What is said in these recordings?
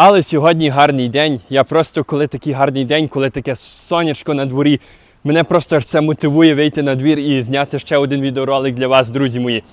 Але сьогодні гарний день. Я просто коли такий гарний день, коли таке сонячко на дворі, мене просто це мотивує вийти на двір і зняти ще один відеоролик для вас, друзі мої.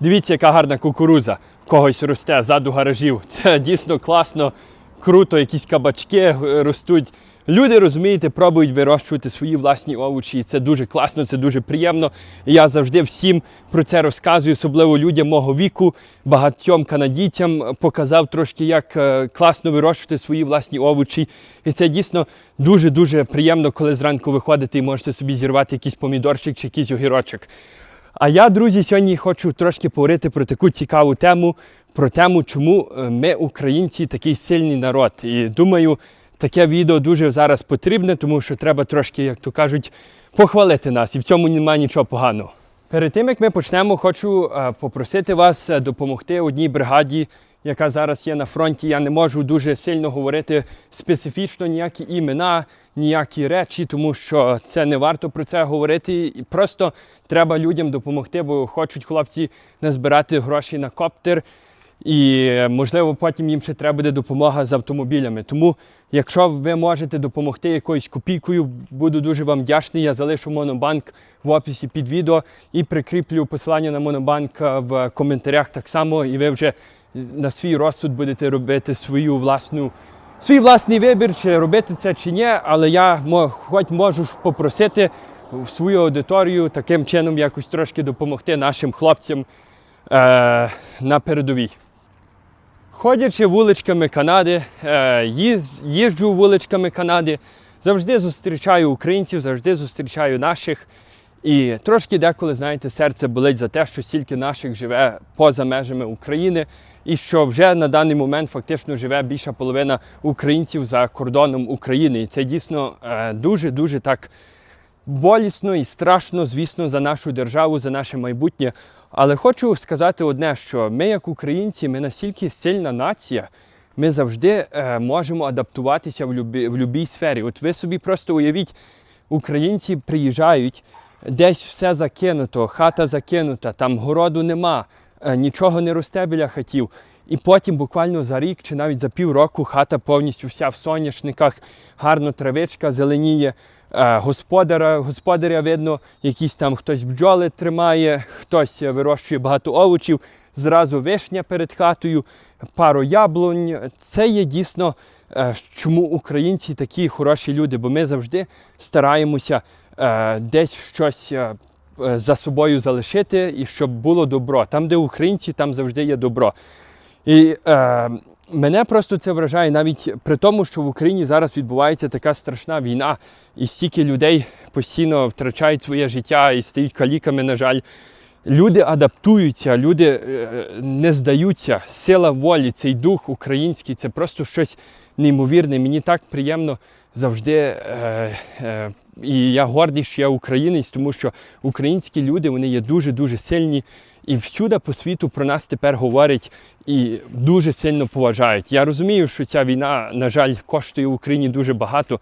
Дивіться, яка гарна кукуруза когось росте ззаду гаражів. Це дійсно класно, круто, якісь кабачки е, ростуть. Люди, розумієте, пробують вирощувати свої власні овочі. І це дуже класно, це дуже приємно. І я завжди всім про це розказую, особливо людям мого віку, багатьом канадійцям показав трошки, як е, класно вирощувати свої власні овочі. І це дійсно дуже-дуже приємно, коли зранку виходите і можете собі зірвати якийсь помідорчик чи якийсь огірочок. А я, друзі, сьогодні хочу трошки поговорити про таку цікаву тему, про тему, чому е, ми, українці, такий сильний народ. І думаю, таке відео дуже зараз потрібне, тому що треба трошки, як то кажуть, похвалити нас, і в цьому немає нічого поганого. Перед тим як ми почнемо, хочу е, попросити вас е, допомогти одній бригаді, яка зараз є на фронті. Я не можу дуже сильно говорити специфічно ніякі імена, ніякі речі, тому що це не варто про це говорити. І просто треба людям допомогти, бо хочуть хлопці назбирати гроші на коптер. І можливо потім їм ще треба буде допомога з автомобілями. Тому, якщо ви можете допомогти якоюсь копійкою, буду дуже вам вдячний. Я залишу монобанк в описі під відео і прикріплю посилання на монобанк е, в коментарях так само, і ви вже на свій розсуд будете робити свою власну. Свій власний вибір, чи робити це чи ні, але я хоч можу попросити в свою аудиторію таким чином якось трошки допомогти нашим хлопцям е, на передовій. Ходячи вуличками Канади, е, їжджу вуличками Канади, завжди зустрічаю українців, завжди зустрічаю наших. І трошки деколи, знаєте, серце болить за те, що стільки наших живе поза межами України, і що вже на даний момент фактично живе більша половина українців за кордоном України. І це дійсно е, дуже-дуже так болісно і страшно, звісно, за нашу державу, за наше майбутнє. Але хочу сказати одне, що ми, як українці, ми настільки сильна нація, ми завжди е, можемо адаптуватися в любі, в любій сфері. От ви собі просто уявіть, українці приїжджають, десь все закинуто, хата закинута, там городу нема, е, нічого не росте біля хатів. І потім буквально за рік чи навіть за півроку хата повністю вся в соняшниках, гарно травичка зеленіє. Е, Господара, господаря видно, якісь там хтось бджоли тримає, хтось вирощує багато овочів, зразу вишня перед хатою, пару яблунь. Це є дійсно, е, чому українці такі хороші люди, бо ми завжди стараємося е, десь щось за собою залишити і щоб було добро. Там, де українці, там завжди є добро. І е, мене просто це вражає навіть при тому, що в Україні зараз відбувається така страшна війна, і стільки людей постійно втрачають своє життя і стають каліками, на жаль. Люди адаптуються, люди е, не здаються. Сила волі, цей дух український це просто щось неймовірне. Мені так приємно завжди. Е, е, і я гордий, що я українець, тому що українські люди вони є дуже-дуже сильні. І всюди по світу про нас тепер говорять і дуже сильно поважають. Я розумію, що ця війна, на жаль, коштує Україні дуже багато.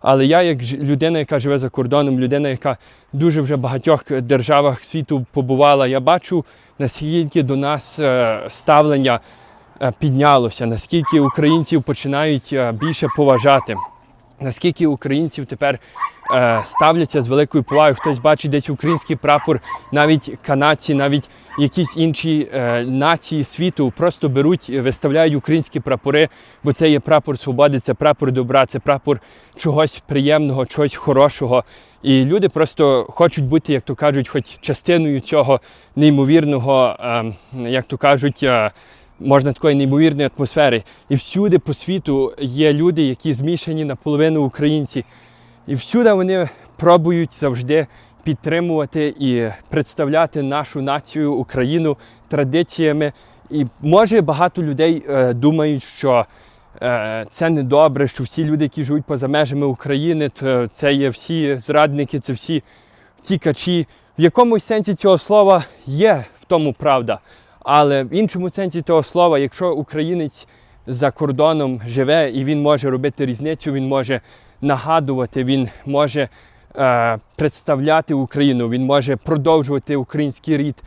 Але я, як людина, яка живе за кордоном, людина, яка дуже вже в багатьох державах світу побувала, я бачу, наскільки до нас е, ставлення е, піднялося, наскільки українців починають е, більше поважати. Наскільки українців тепер ставляться з великою повагою, хтось бачить десь український прапор, навіть канадці, навіть якісь інші е, нації світу просто беруть, виставляють українські прапори, бо це є прапор свободи, це прапор добра, це прапор чогось приємного, чогось хорошого. І люди просто хочуть бути, як то кажуть, хоч частиною цього неймовірного, е, як то кажуть. Е, можна такої неймовірної атмосфери. І всюди по світу є люди, які змішані наполовину українці. І всюди вони пробують завжди підтримувати і представляти нашу націю, Україну традиціями. І може багато людей е, думають, що е, це не добре, що всі люди, які живуть поза межами України, то це є всі зрадники, це всі тікачі. В якомусь сенсі цього слова є в тому правда. Але в іншому сенсі того слова, якщо українець за кордоном живе і він може робити різницю, він може нагадувати, він може е, представляти Україну, він може продовжувати український рід.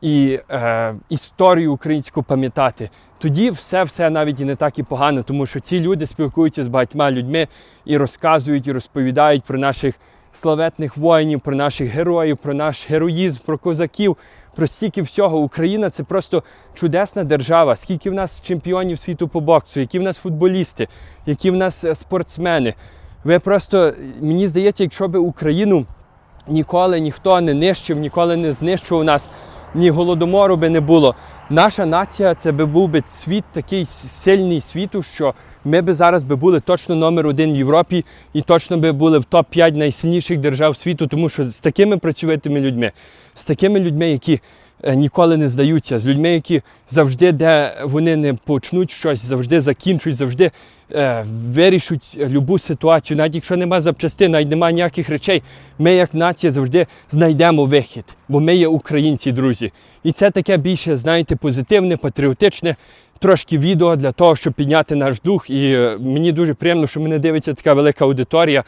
і е, історію українську пам'ятати. Тоді все все навіть і не так і погано, тому що ці люди спілкуються з багатьма людьми і розказують, і розповідають про наших славетних воїнів, про наших героїв, про наш героїзм, про козаків, про стільки всього. Україна це просто чудесна держава. Скільки в нас чемпіонів світу по боксу, які в нас футболісти, які в нас е, спортсмени. Ви просто мені здається, якщо би Україну ніколи ніхто не нищив, ніколи не знищував нас, ні голодомору би не було. Наша нація це би був би світ такий сильний світу, що ми би зараз би були точно номер один в Європі і точно би були в топ-5 найсильніших держав світу, тому що з такими працьовитими людьми, з такими людьми, які е, ніколи не здаються, з людьми, які завжди, де вони не почнуть щось, завжди закінчують, завжди вирішуть любу ситуацію, навіть якщо нема запчастин, навіть немає ніяких речей, ми як нація завжди знайдемо вихід, бо ми є українці, друзі. І це таке більше, знаєте, позитивне, патріотичне. Трошки відео для того, щоб підняти наш дух. І е, мені дуже приємно, що мене дивиться така велика аудиторія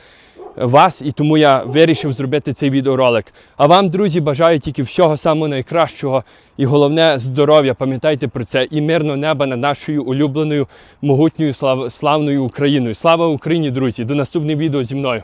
вас, і тому я вирішив зробити цей відеоролик. А вам, друзі, бажаю тільки всього самого найкращого і головне здоров'я. Пам'ятайте про це і мирного неба над нашою улюбленою могутньою слав- славною Україною. Слава Україні, друзі! До наступного відео зі мною.